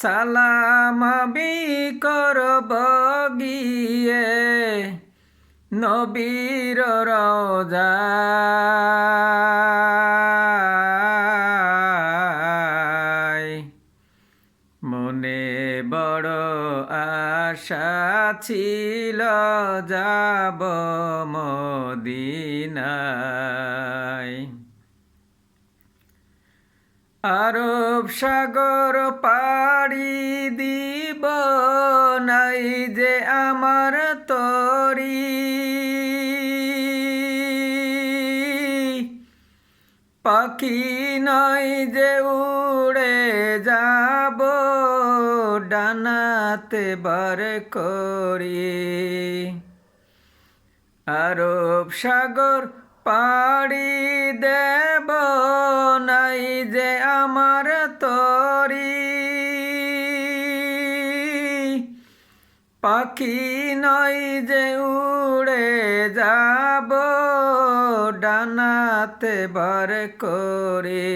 সালাম করব গিয়ে নবীর রোজায় মনে বড় আশা ছিল যাব মদিনায়। আরব সাগর পাড়ি দিব নাই যে আমার তরি। পাখি নয় যে উড়ে যাব, ডানাতে বার করি। আরব সাগর পাড়ি দেব নাই যে পাখি নয় যে উড়ে যাব, ডানাতে বার করে।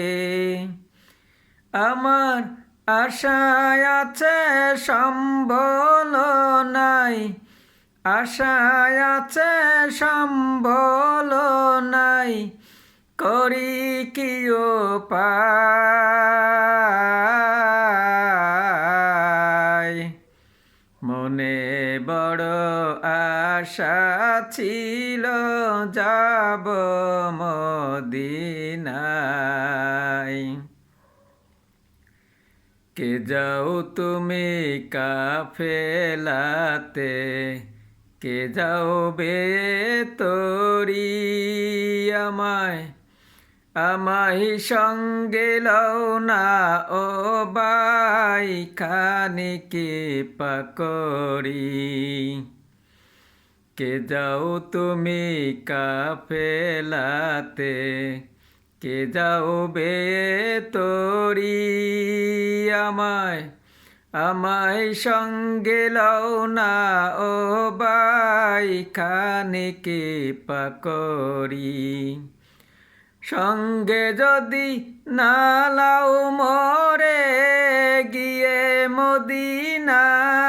আমার আশায় আছে সম্বল নাই, আশায় আছে সম্বল নাই, করি কি পায় আশা ছিল যাব মদিনায়। কে যাও তুমি কাফেলাতে কে যাও বে তোরি আমায়। আমায় সঙ্গে লও না, ও বাই খানিকে পাকরি কে যাও তুমি কাফেলাতে, কে যাও বে তোরি আমায় আমায় সঙ্গে লও না, ও বাই খানিকে পাকরি সঙ্গে যদি নালাও মরে গিয়ে মদিনায়,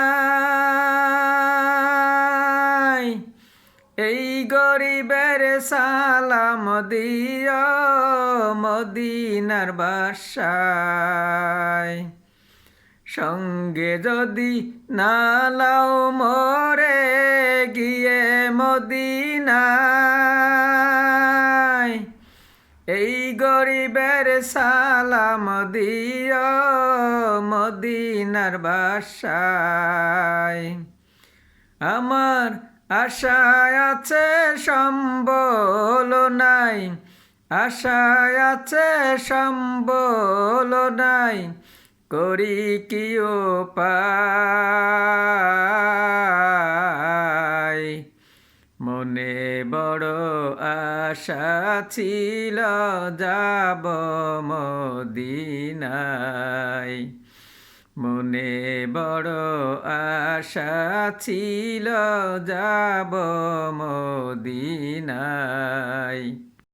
এই গরিবের সালাম দিও মদিনার বাসায়। সঙ্গে যদি নালাও মরে গিয়ে মদিনায় এই গরিবের সালাম দিও মদিনার বাসায়। আমার আশায় আছে, সম্বল নাই। আশায় আছে, সম্বল নাই। করি কি পায় মনে বড় আশা ছিল যাব মদিনায়। মনে বড় আশা ছিল যাব মদিনায়।